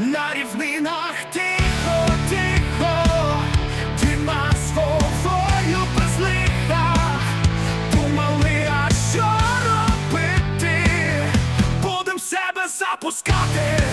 на рівнинах тихо, тихо, Діма свою без лиха Думали, а що робити? Будем себе запускати.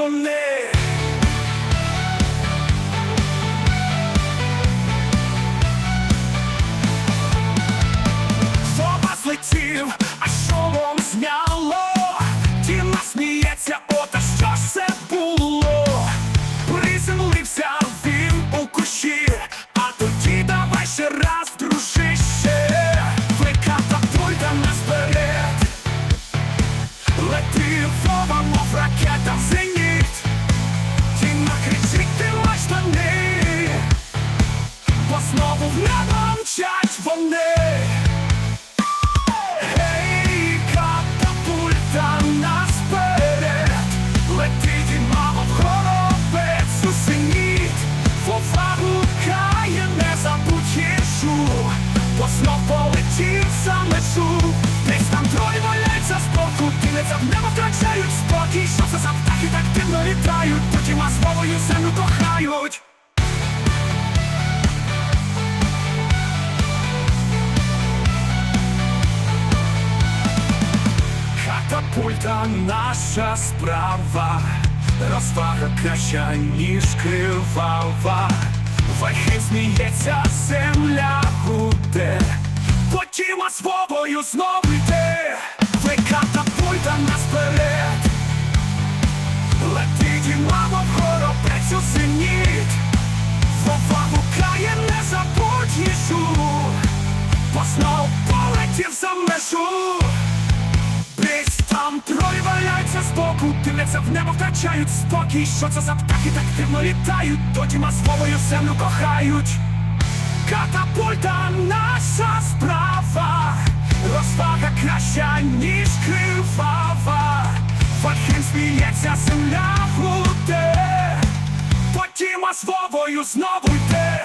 вони Землю кохають Катапульта наша справа, розвага краща, ніж кривава. Вахи сміється, земля гуде, потім свобою знов йде. Ви катапульта нас вперед, полетів за межу. Десь там троє валяються збоку, дивляться в небо, втрачають спокій. Що це за птахи так дивно літають, тоді свою землю кохають. Катапульта наша справа, розвага краща, ніж кривава. Фахін сміється, земля гуде, потім свобою знову йде.